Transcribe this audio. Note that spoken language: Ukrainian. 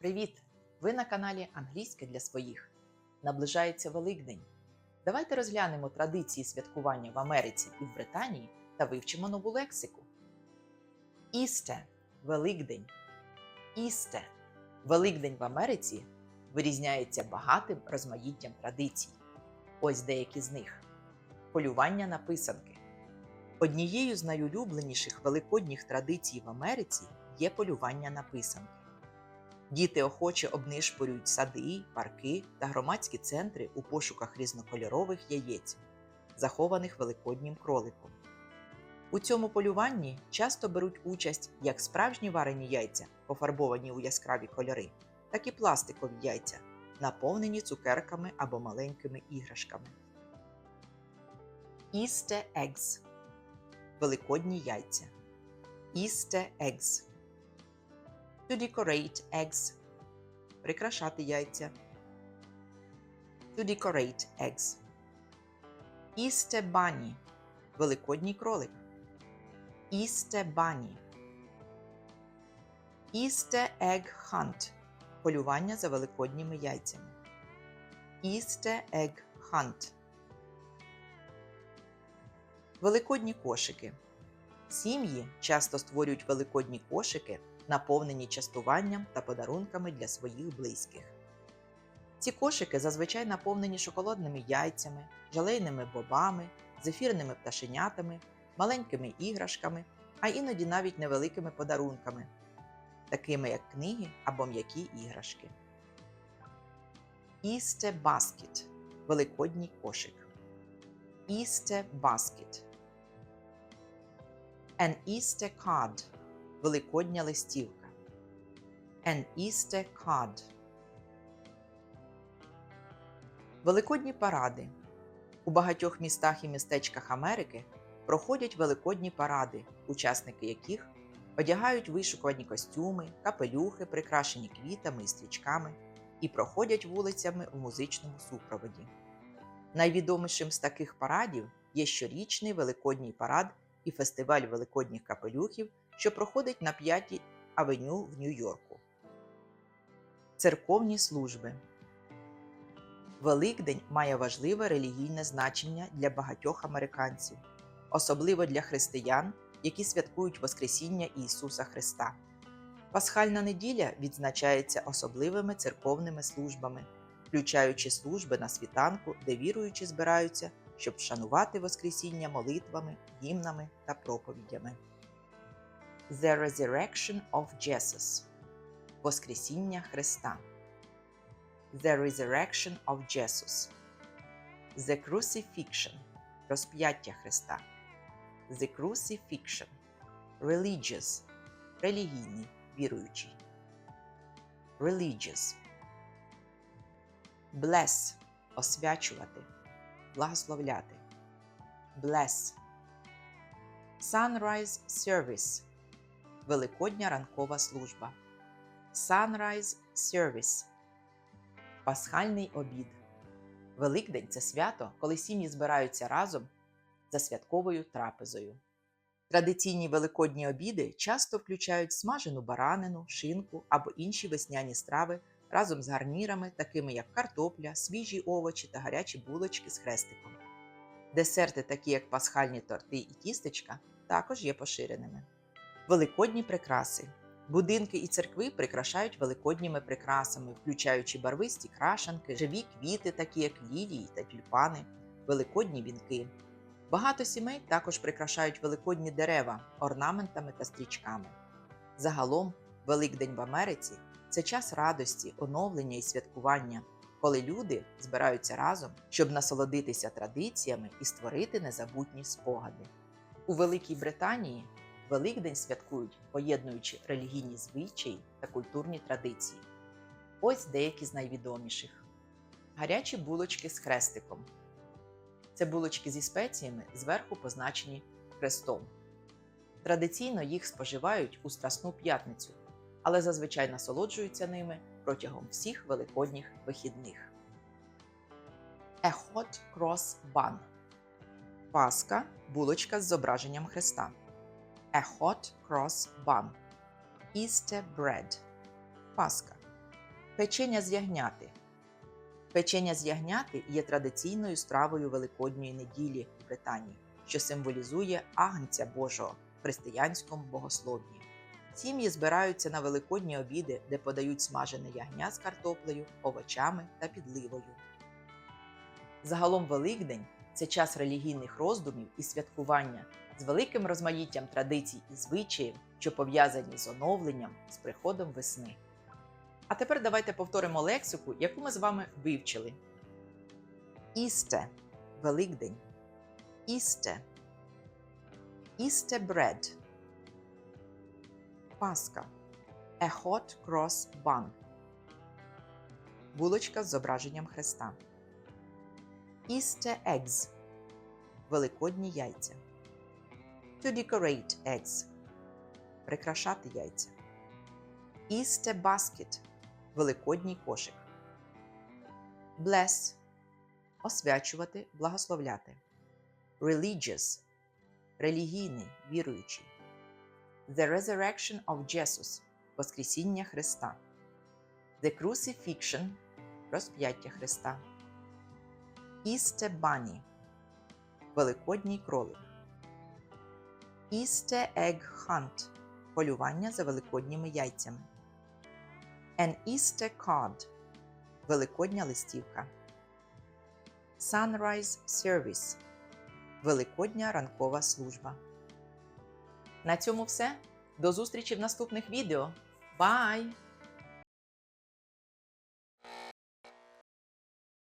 Привіт! Ви на каналі Англійське для своїх. Наближається Великдень. Давайте розглянемо традиції святкування в Америці і в Британії та вивчимо нову лексику. Істе Великдень. Істе Великдень в Америці вирізняється багатим розмаїттям традицій. Ось деякі з них: полювання на писанки. Однією з найулюбленіших великодніх традицій в Америці є полювання на писанки. Діти охоче обнишпорюють сади, парки та громадські центри у пошуках різнокольорових яєць, захованих великоднім кроликом. У цьому полюванні часто беруть участь як справжні варені яйця, пофарбовані у яскраві кольори, так і пластикові яйця, наповнені цукерками або маленькими іграшками. Easter eggs – великодні яйця. Easter eggs To decorate eggs. Прикрашати яйця. To decorate eggs. Easter bunny. Великодній кролик. Easter bunny. Easter egg hunt. Полювання за великодніми яйцями. Easter egg hunt. Великодні кошики. Сім'ї часто створюють великодні кошики наповнені частуванням та подарунками для своїх близьких. Ці кошики зазвичай наповнені шоколадними яйцями, жалейними бобами, зефірними пташенятами, маленькими іграшками, а іноді навіть невеликими подарунками, такими як книги або м'які іграшки. Easter Basket – Великодній кошик. Easter Basket An Easter Card – Великодня листівка. An Easter Card. Великодні паради. У багатьох містах і містечках Америки проходять великодні паради, учасники яких одягають вишукувані костюми, капелюхи, прикрашені квітами і стрічками, і проходять вулицями в музичному супроводі. Найвідомішим з таких парадів є щорічний великодній парад і фестиваль великодніх капелюхів що проходить на 5 авеню в Нью-Йорку. Церковні служби Великдень має важливе релігійне значення для багатьох американців, особливо для християн, які святкують Воскресіння Ісуса Христа. Пасхальна неділя відзначається особливими церковними службами, включаючи служби на світанку, де віруючі збираються, щоб вшанувати Воскресіння молитвами, гімнами та проповідями. The Resurrection of Jesus Воскресіння Христа. The Resurrection of Jesus. The Crucifixion Розп'яття Христа. The Crucifixion. Religious Релігійний, віруючий. Religious. Bless освячувати, благословляти. Bless. Sunrise Service Великодня ранкова служба. Sunrise Service. Пасхальний обід. Великдень це свято, коли сім'ї збираються разом за святковою трапезою. Традиційні великодні обіди часто включають смажену баранину, шинку або інші весняні страви разом з гарнірами, такими як картопля, свіжі овочі та гарячі булочки з хрестиком. Десерти, такі як пасхальні торти і тістечка, також є поширеними. Великодні прикраси. Будинки і церкви прикрашають великодніми прикрасами, включаючи барвисті крашанки, живі квіти, такі як лілії та тюльпани, великодні вінки. Багато сімей також прикрашають великодні дерева орнаментами та стрічками. Загалом, Великдень в Америці це час радості, оновлення і святкування, коли люди збираються разом, щоб насолодитися традиціями і створити незабутні спогади. У Великій Британії Великдень святкують, поєднуючи релігійні звичаї та культурні традиції. Ось деякі з найвідоміших: гарячі булочки з хрестиком. Це булочки зі спеціями зверху позначені хрестом. Традиційно їх споживають у Страсну п'ятницю, але зазвичай насолоджуються ними протягом всіх великодніх вихідних. A hot cross bun Паска булочка з зображенням хреста. A hot cross bun. Easter bread. Паска. Печення з ягняти. Печення з ягняти є традиційною стравою Великодньої неділі в Британії, що символізує Агнця Божого в християнському богослов'ї. Сім'ї збираються на великодні обіди, де подають смажене ягня з картоплею, овочами та підливою. Загалом Великдень це час релігійних роздумів і святкування з великим розмаїттям традицій і звичаїв, що пов'язані з оновленням з приходом весни. А тепер давайте повторимо лексику, яку ми з вами вивчили. Істе Великдень. Істе. Істе bread. Паска. A hot cross bun. Булочка з зображенням Христа. Easter eggs. Великодні яйця. To decorate eggs. Прикрашати яйця. Easter basket. Великодній кошик. Bless. Освячувати, благословляти. Religious. Релігійний, віруючий. The Resurrection of Jesus. Воскресіння Христа. The Crucifixion. Розп'яття Христа. Easter Bunny. Великодній кролик. Easter Egg Hunt. Полювання за великодніми яйцями. An Easter Card. Великодня листівка. Sunrise Service. Великодня ранкова служба. На цьому все. До зустрічі в наступних відео. Бай!